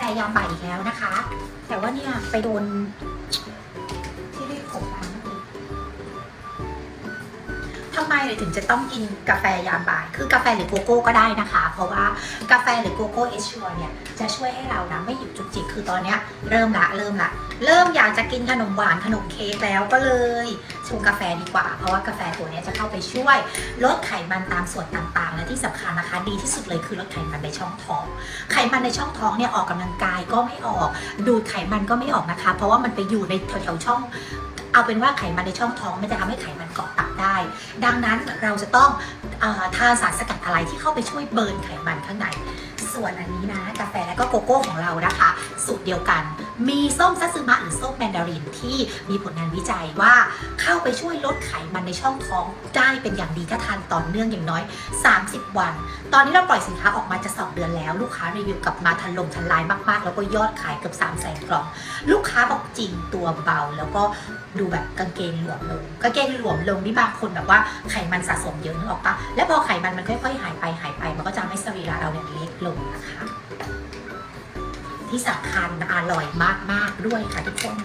แฟยามบ่ายอีกแล้วนะคะ แต่ว่าเนี่ยไปโดน ทำไมเลยถึงจะต้องกินกาแฟยามบ่าย คือกาแฟหรือโกโก้ก็ได้นะคะ เพราะว่ากาแฟหรือโกโก้เอชชัวเนี่ยจะช่วยให้เรานะไม่หยุดจุกจิกคือตอนเนี้ยเริ่มละเริ่มละ เริ่มอยากจะกินขนมหวานขนมเค้กแล้วก็เลยชงกาแฟดีกว่า เพราะว่ากาแฟตัวเนี้ยจะเข้าไปช่วยลดไขมันตามส่วนต่างๆ และที่สำคัญนะคะ ดีที่สุดเลยคือลดไขมันในช่องท้อง ไขมันในช่องท้องเนี่ยออกกำลังกายก็ไม่ออก ดูดไขมันก็ไม่ออกนะคะ เพราะว่ามันไปอยู่ในแถวๆช่อง เอาเป็นว่าไขมันในช่องท้องมันจะทำให้ไขมันเกาะตับได้ ดังนั้นเราจะต้องอทานสารสกัดอะไรที่เข้าไปช่วยเบิร์นไขมันข้างใน ส่วนอันนี้นะกาแฟและก็โกโก้ของเรานะคะ สูตรเดียวกัน มีส้มซัตสึมะหรือ ที่มีผลงานวิจัยว่าเข้าไปช่วยลดไขมันในช่องท้องได้เป็นอย่างดีถ้าทานต่อเนื่องอย่างน้อย 30 วัน ตอนนี้เราปล่อยสินค้าออกมาจะ2เดือนแล้ว ลูกค้ารีวิวกลับมาทันลมทันลายมากๆ แล้วก็ยอดขายเกือบ3 0 0 0 0 0กล่อง ลูกค้าบอกจริงตัวเบา แล้วก็ดูแบบกางเกงหลวมลงกางเกงหลวมลงนี่บางคนแบบว่าไขมันสะสมเยอะนึกออกปะแล้วพอไขมันมันค่อยๆหายไปหายไป มันก็จะทำให้สรีระเราเนี่ยเล็กลงนะคะที่สำคัญอร่อยมาก ๆ ด้วยค่ะทุกคน